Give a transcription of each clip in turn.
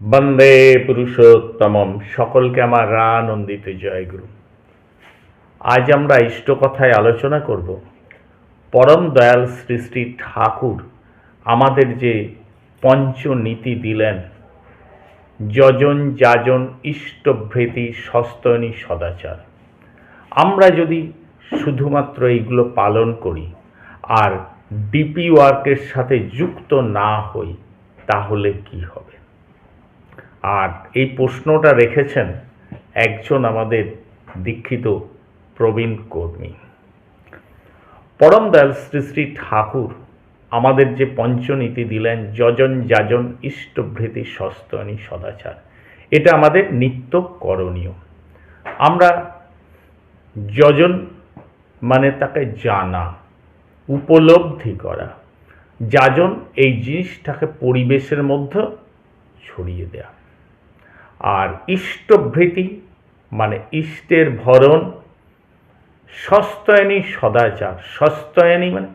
বন্দে পুরুষোত্তমম। সকলকে আমার রানন্দিত জয়গুরু। আজ আমরা ইষ্টকথায় আলোচনা করব। পরম দয়াল শ্রী ঠাকুর আমাদের যে পঞ্চনীতি দিলেন, যজন যাজন ইষ্টভৃতি সস্তনী সদাচার। আমরা যদি শুধুমাত্র এইগুলো পালন করি আর ডিপি ওয়ার্কের সাথে যুক্ত না হই, তাহলে কি হবে? আর এই প্রশ্নটা রেখেছেন একজন আমাদের দীক্ষিত প্রবীণ কর্মী। পরম দয়াল শ্রী শ্রী ঠাকুর আমাদের যে পঞ্চনীতি দিলেন, যজন যাজন ইষ্টভৃতি সস্তনী সদাচার। এটা আমাদের নিত্য করণীয়। আমরা যজন মানে তাকে জানা, উপলব্ধি করা। যাজন এই জিনিসটাকে পরিবেশের মধ্যে ছড়িয়ে দেয়া। আর ইষ্টভৃতি মানে ইষ্টের ভরণ, সস্তয়নী সদাচার। সস্তয়নী মানে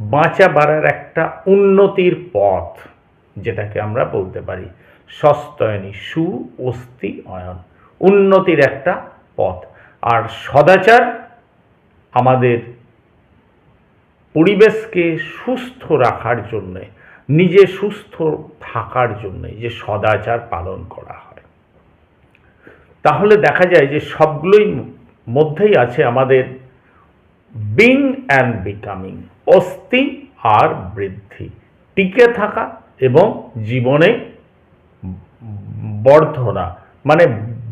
বাঁচা বাড়ার একটা উন্নতির পথ, যেটাকে আমরা বলতে পারি সস্তয়নী, সু, অস্থি, অয়ন। উন্নতির একটা পথ। আর সদাচার আমাদের পরিবেশকে সুস্থ রাখার জন্যে, নিজে সুস্থ থাকার জন্যে যে সদাচার পালন করা হয়। তাহলে দেখা যায় যে সবগুলোই মধ্যেই আছে আমাদের বিং অ্যান্ড বিকামিং, অস্থি আর বৃদ্ধি, টিকে থাকা এবং জীবনে বর্ধনা মানে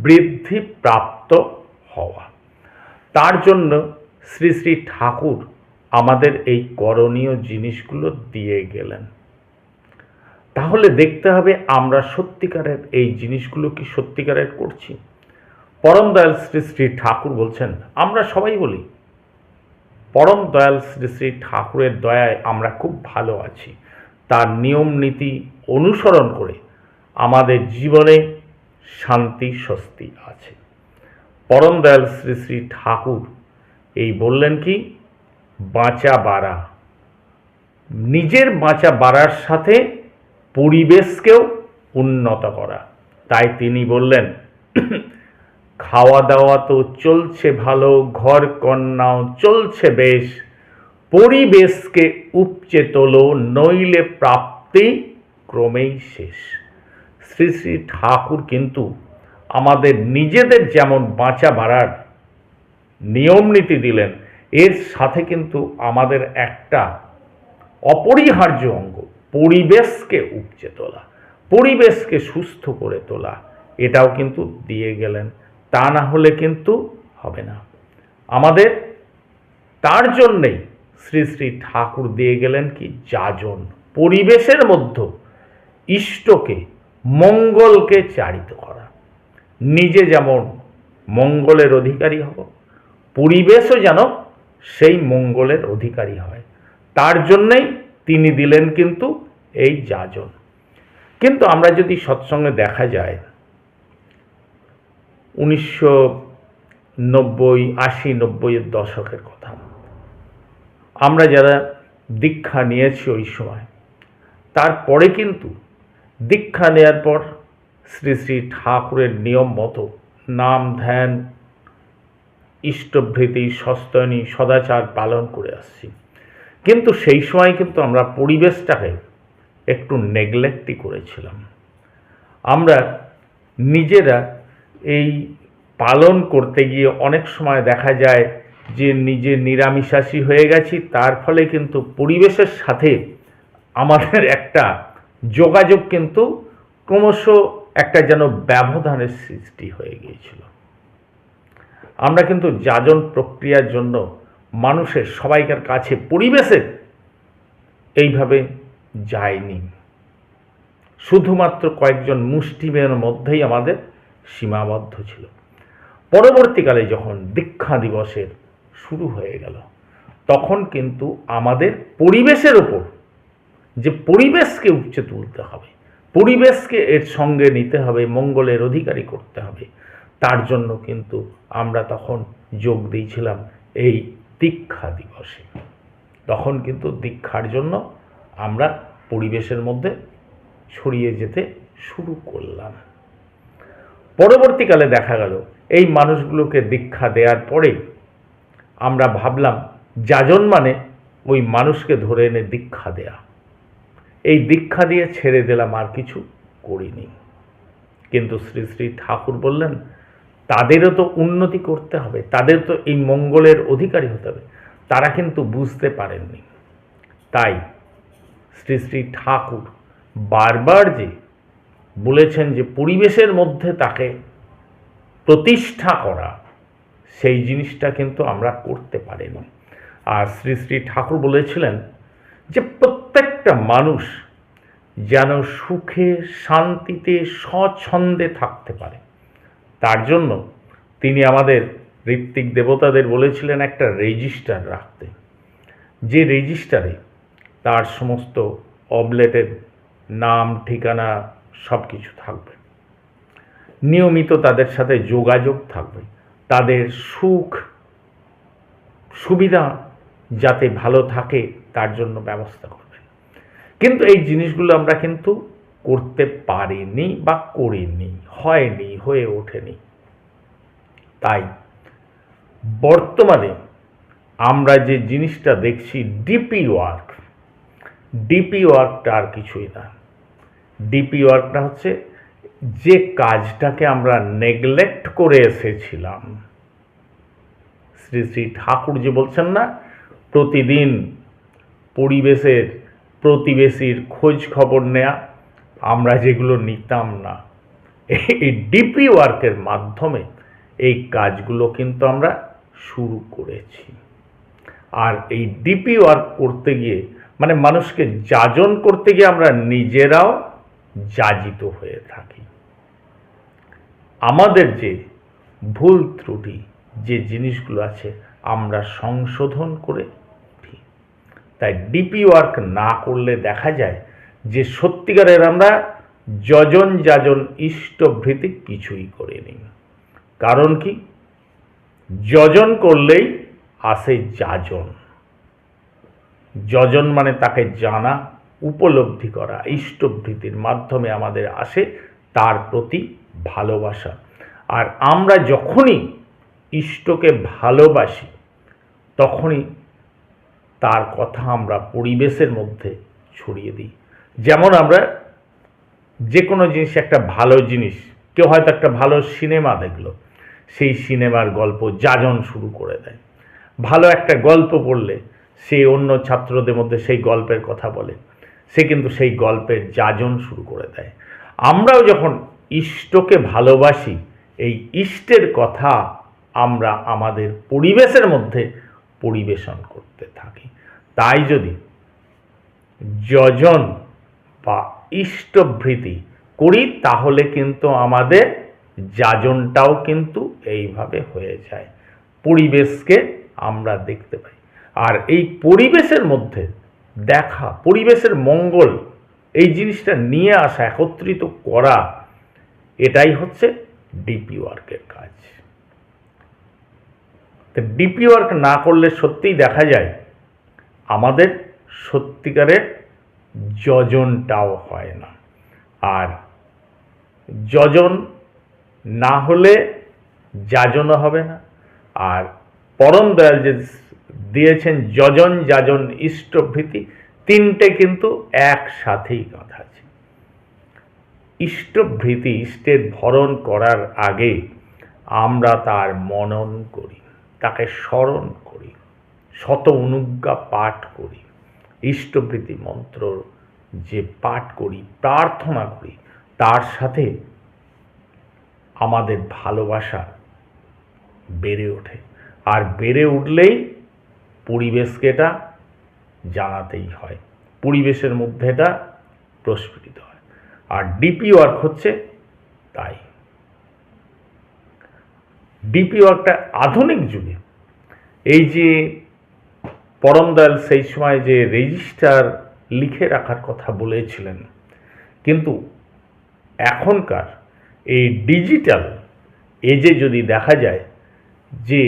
বৃদ্ধি প্রাপ্ত হওয়া। তার জন্য শ্রী শ্রী ঠাকুর আমাদের এই করণীয় জিনিসগুলো দিয়ে গেলেন। তাহলে দেখতে হবে আমরা সত্যিকারের এই জিনিসগুলো কি সত্যিকারের করছি? পরম দয়াল শ্রী শ্রী ঠাকুর বলছেন, আমরা সবাই বলি পরম দয়াল শ্রী শ্রী ঠাকুরের দয়ায় আমরা খুব ভালো আছি। তার নিয়ম নীতি অনুসরণ করে আমাদের জীবনে শান্তি, স্বস্তি আছে। পরম দয়াল শ্রী শ্রী ঠাকুর এই বললেন কি, বাঁচা বাড়া। নিজের বাঁচা বাড়ার সাথে পরিবেশকেও উন্নত করা। তাই তিনি বললেন খাওয়া দাওয়া তো চলছে ভালো ঘর কন্যাও চলছে বেশ। পরিবেশকে উপচে তোলো, নইলে প্রাপ্তি ক্রমেই শেষ। শ্রী শ্রী ঠাকুর কিন্তু আমাদের নিজেদের যেমন বাঁচা বাড়ার নিয়ম নীতি দিলেন, এর সাথে কিন্তু আমাদের একটা অপরিহার্য অঙ্গ, পরিবেশকে উপচে তোলা, পরিবেশকে সুস্থ করে তোলা, এটাও কিন্তু দিয়ে গেলেন। তা না হলে কিন্তু হবে না। আমাদের তার জন্যেই শ্রী শ্রী ঠাকুর দিয়ে গেলেন কি যাজন পরিবেশের মধ্যে ইষ্টকে, মঙ্গলকে চারিত করা। নিজে যেমন মঙ্গলের অধিকারী হব, পরিবেশও যেন সেই মঙ্গলের অধিকারী হয়। তার জন্যেই তিনি দিলেন কিন্তু এই যাজন। কিন্তু আমরা যদি সৎসঙ্গে দেখা যায় উনিশশো নব্বই আশি নব্বইয়ের দশকের কথা। আমরা যারা দীক্ষা নিয়েছি ওই সময়, তারপরে কিন্তু দীক্ষা নেওয়ার পর শ্রী শ্রী ঠাকুরের নিয়ম মতো নাম, ধ্যান, ইষ্টভৃতি, সস্তনী, সদাচার পালন করে আসছি। কিন্তু সেই সময় কিন্তু আমরা পরিবেশটাকে একটু নেগলেক্টই করেছিলাম। আমরা নিজেরা এই পালন করতে গিয়ে অনেক সময় দেখা যায় যে নিজে নিরামিষাশী হয়ে গেছি, তার ফলে কিন্তু পরিবেশের সাথে আমাদের একটা যোগাযোগ কিন্তু ক্রমশ একটা যেন ব্যবধানের সৃষ্টি হয়ে গিয়েছিল। আমরা কিন্তু যাজন প্রক্রিয়ার জন্য মানুষের সবাইকার কাছে পরিবেশে এইভাবে যায়নি শুধুমাত্র কয়েকজন মুষ্টিমেয়ের মধ্যেই আমাদের সীমাবদ্ধ ছিল। পরবর্তীকালে যখন দীক্ষা দিবসের শুরু হয়ে গেল, তখন কিন্তু আমাদের পরিবেশের ওপর যে পরিবেশকে উপচে তুলতে হবে, পরিবেশকে এর সঙ্গে নিতে হবে, মঙ্গলের অধিকারী করতে হবে, তার জন্য কিন্তু আমরা তখন যোগ দিয়েছিলাম এই দীক্ষা দিবসে। তখন কিন্তু দীক্ষার জন্য আমরা পরিবেশের মধ্যে ছড়িয়ে যেতে শুরু করলাম। পরবর্তীকালে দেখা গেল, এই মানুষগুলোকে দীক্ষা দেওয়ার পরে আমরা ভাবলাম, যাজন মানে ওই মানুষকে ধরে এনে দীক্ষা দেয়া। এই দীক্ষা দিয়ে ছেড়ে দিলাম, আর কিছু করিনি। কিন্তু শ্রী শ্রী ঠাকুর বললেন, তাদেরও তো উন্নতি করতে হবে, তাদের তো এই মঙ্গলের অধিকারী হতে হবে, তারা কিন্তু বুঝতে পারেননি। তাই শ্রী শ্রী ঠাকুর বারবার যে বলেছেন যে পরিবেশের মধ্যে তাকে প্রতিষ্ঠা করা, সেই জিনিসটা কিন্তু আমরা করতে পারিনি। আর শ্রী শ্রী ঠাকুর বলেছিলেন যে প্রত্যেকটা মানুষ যেন সুখে, শান্তিতে, স্বচ্ছন্দে থাকতে পারে। তার জন্য তিনি আমাদের ঋত্বিক দেবতাদের বলেছিলেন একটা রেজিস্টার রাখতে। যে রেজিস্টারে তার সমস্ত অবলেটের নাম, ঠিকানা সব কিছু থাকবে। নিয়মিত তাদের সাথে যোগাযোগ থাকবে। তাদের সুখ, সুবিধা যাতে ভালো থাকে, তার জন্য ব্যবস্থা করবেন কিন্তু এই জিনিসগুলো আমরা কিন্তু করতে পারিনি বা করিনি, হয়নি, হয়ে ওঠেনি। তাই বর্তমানে আমরা যে জিনিসটা দেখছি, ডিপি ওয়ার্ক, ডিপি ওয়ার্কটা আর কিছুই না। ডিপি ওয়ার্কটা হচ্ছে যে কাজটাকে আমরা নেগলেক্ট করে এসেছিলাম। শ্রী শ্রী ঠাকুর যে বলছেন না, প্রতিদিন পরিবেশের প্রতিবেশীর খোঁজ খবর নেয়া, আমরা যেগুলো নিতাম না। এই ডিপি ওয়ার্কের মাধ্যমে এই কাজগুলো কিন্তু আমরা শুরু করেছি। আর এই ডিপি ওয়ার্ক করতে গিয়ে মানে মানুষকে যাজন করতে গিয়ে আমরা নিজেরাও যাজিত হয়ে থাকি। আমাদের যে ভুল ত্রুটি, যে জিনিসগুলো আছে, আমরা সংশোধন করে উঠি। তাই ডিপি ওয়ার্ক না করলে দেখা যায় যে সত্যিকারের আমরা যজন যাজন ইষ্টভৃতিক কিছুই করিনি কারণ কি? যজন করলেই আসে যাজন। যজন মানে তাকে জানা উপলব্ধি করা ইষ্টভৃতির মাধ্যমে আমাদের আসে তার প্রতি ভালোবাসা। আর আমরা যখনই ইষ্টকে ভালোবাসি, তখনই তার কথা আমরা পরিবেশের মধ্যে ছড়িয়ে দিই। যেমন আমরা যে কোনো জিনিস, একটা ভালো জিনিস, কেউ হয়তো একটা ভালো সিনেমা দেখল, সেই সিনেমার গল্প যাজন শুরু করে দেয়। ভালো একটা গল্প পড়লে সে অন্য ছাত্রদের মধ্যে সেই গল্পের কথা বলে। সে কিন্তু সেই গল্পের যাজন শুরু করে দেয়। আমরাও যখন ইষ্টকে ভালোবাসি, এই ইষ্টের কথা আমরা আমাদের পরিবেশের মধ্যে পরিবেশন করতে থাকি। তাই যদি যজন বা ইষ্টভৃতি করি, তাহলে কিন্তু আমাদের যাজনটাও কিন্তু এইভাবে হয়ে যায়। পরিবেশকে আমরা দেখতে পাই। আর এই পরিবেশের মধ্যে দেখা, পরিবেশের মঙ্গল, এই জিনিসটা নিয়ে আসা, একত্রিত করা, এটাই হচ্ছে ডিপি ওয়ার্কের কাজ। তো ডিপি ওয়ার্ক না করলে সত্যিই দেখা যায়, আমাদের সত্যিকারের যজনটাও হয় না। আর যজন না হলে যাজনও হবে না। আর পরম দয়াল যে দিয়েছেন যজন যাজন ইষ্টভৃতি তিনটে কিন্তু একসাথেই কথা আছে। ইষ্টভৃতি ইষ্টের ভরণ করার আগে আমরা তার মনন করি, তাকে স্মরণ করি, শত অনুজ্ঞা পাঠ করি। ইষ্টভৃতি মন্ত্র যে পাঠ করি, প্রার্থনা করি, তার সাথে আমাদের ভালোবাসা বেড়ে ওঠে। আর বেড়ে উঠলেই পরিবেশকে এটা জানাতেই হয়। পরিবেশের মধ্যে এটা প্রস্ফুটিত হয়। আর ডিপি ওয়ার্ক হচ্ছে তাই। ডিপি ওয়ার্কটা আধুনিক যুগে। এই যে পরম দয়াল সেই সময় যে রেজিস্টার লিখে রাখার কথা বলেছিলেন, কিন্তু এখনকার এই ডিজিটাল এজে যদি দেখা যায় যে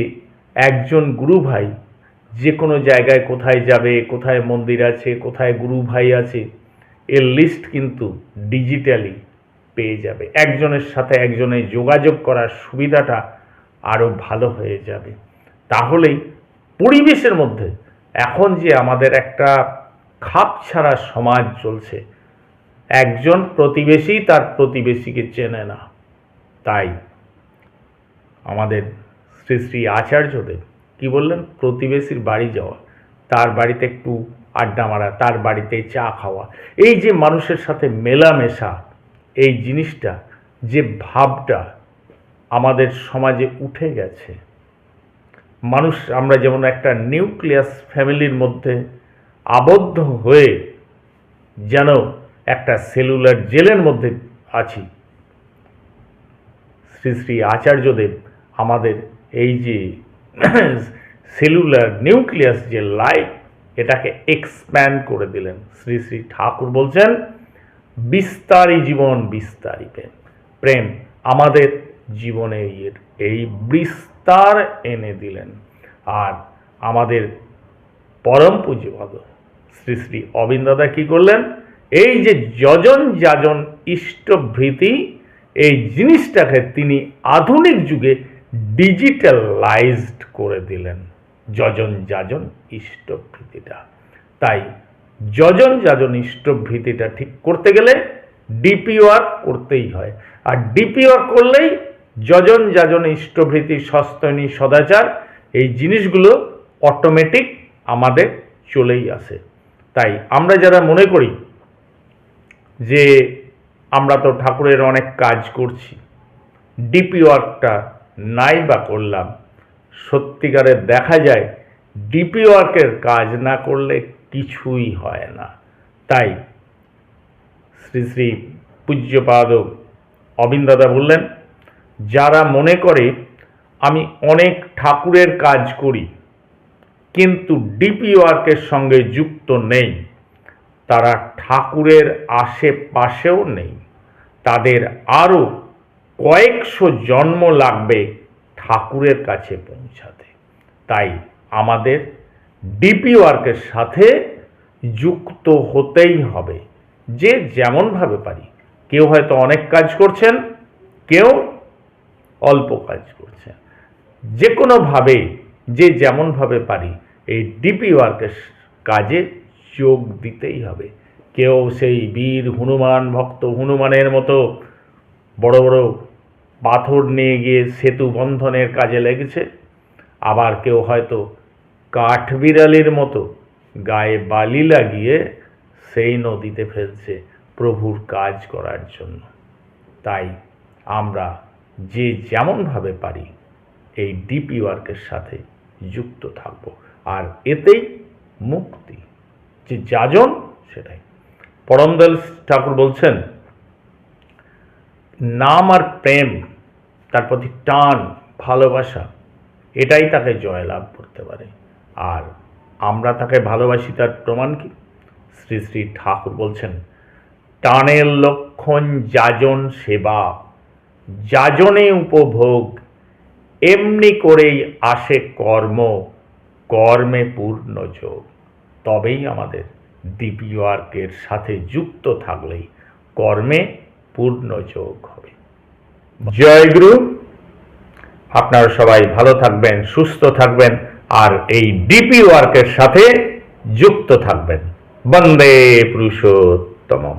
একজন গুরু ভাই যে কোনো জায়গায় কোথায় যাবে, কোথায় মন্দির আছে, কোথায় গুরু ভাই আছে, এর লিস্ট কিন্তু ডিজিটালি পেয়ে যাবে। একজনের সাথে একজনের যোগাযোগ করার সুবিধাটা আরও ভালো হয়ে যাবে। তাহলেই পরিবেশের মধ্যে এখন যে আমাদের একটা খাপ ছাড়া সমাজ চলছে, একজন প্রতিবেশী তার প্রতিবেশীকে চেনে না। তাই আমাদের শ্রী শ্রী আচার্যদেব কি বললেন? প্রতিবেশীর বাড়ি যাওয়া, তার বাড়িতে একটু আড্ডা মারা, তার বাড়িতে চা খাওয়া। এই যে মানুষের সাথে মেলামেশা, এই জিনিসটা, যে ভাবটা আমাদের সমাজে উঠে গেছে। মানুষ, আমরা যেমন একটা নিউক্লিয়াস ফ্যামিলির মধ্যে আবদ্ধ হয়ে যেন একটা সেলুলার জেলের মধ্যে আছি, শ্রী শ্রী আচার্যদেব আমাদের এই যে সেলুলার নিউক্লিয়াস যে লাইফ এটাকে এক্সপ্যান্ড করে দিলেন। শ্রী শ্রী ঠাকুর বলছেন, বিস্তারী জীবন বিস্তারী প্রেম। প্রেম আমাদের জীবনে এই বিস্তার এনে দিলেন। আর আমাদের পরম পূজ্যপদ শ্রী শ্রী অবিন্দাদা কী করলেন? এই যে যজন যাজন ইষ্টভৃতি, এই জিনিসটাকে তিনি আধুনিক যুগে ডিজিটালাইজড করে দিলেন যজন যাজন ইষ্টভৃতিটা। তাই যজন যাজন ইষ্টভৃতিটা ঠিক করতে গেলে ডিপি ওয়ার্ক করতেই হয়। আর ডিপি ওয়ার্ক করলেই যজন যাজন ইষ্টভৃতি, সস্তনী, সদাচার এই জিনিসগুলো অটোমেটিক আমাদের চলেই আসে। তাই আমরা যারা মনে করি যে আমরা তো ঠাকুরের অনেক কাজ করছি ডিপি ওয়ার্কটা নাই বা করলাম, সত্যিকারে দেখা যায় ডিপি ওয়ার্কের কাজ না করলে কিছুই হয় না। তাই শ্রী শ্রী পূজ্যপাদ অবিন্দাদা বললেন, যারা মনে করে আমি অনেক ঠাকুরের কাজ করি, কিন্তু ডিপি ওয়ার্কের সঙ্গে যুক্ত নেই, তারা ঠাকুরের আশেপাশেও নেই, তাদের আরও কয়েকশো জন্ম লাগবে ঠাকুরের কাছে পৌঁছাতে। তাই আমাদের ডিপি ওয়ার্কের সাথে যুক্ত হতেই হবে, যে যেমনভাবে পারি। কেউ হয়তো অনেক কাজ করছেন, কেউ অল্প কাজ করছেন। যে কোনোভাবে যে যেমনভাবে পারি, এই ডিপি ওয়ার্কের কাজে যোগ দিতেই হবে। কেউ সেই বীর হনুমান, ভক্ত হনুমানের মতো বড় বড় পাথর নিয়ে গিয়ে সেতু বন্ধনের কাজে লেগেছে। আবার কেউ হয়তো কাঠবিড়ালির মতো গায়ে বালি লাগিয়ে সেই নদীতে ফেলছে প্রভুর কাজ করার জন্য। তাই আমরা যে যেমনভাবে পারি এই ডিপি ওয়ার্কের সাথে যুক্ত থাকব। আর এতেই মুক্তি। যে যাজন, সেটাই। পরমদল ঠাকুর বলছেন, নাম আর প্রেম তার প্রতি টান, ভালোবাসা, এটাই তাকে জয়লাভ করতে পারে। আর আমরা তাকে ভালোবাসি তার প্রমাণ কি? শ্রী শ্রী ঠাকুর বলছেন, টানের লক্ষণ যাজন সেবা, যাজনে উপভোগ, এমনি করেই আসে কর্ম, কর্মে পূর্ণ যোগ। তবেই আমাদের ডিপি ওয়ার্কের সাথে যুক্ত থাকলেই কর্মে পূর্ণ যোগ হবে। জয় গুরু। আপনারা সবাই ভালো থাকবেন, সুস্থ থাকবেন, আর এই ডিপি ওয়ার্কের সাথে যুক্ত থাকবেন। বন্দে পুরুষোত্তমম।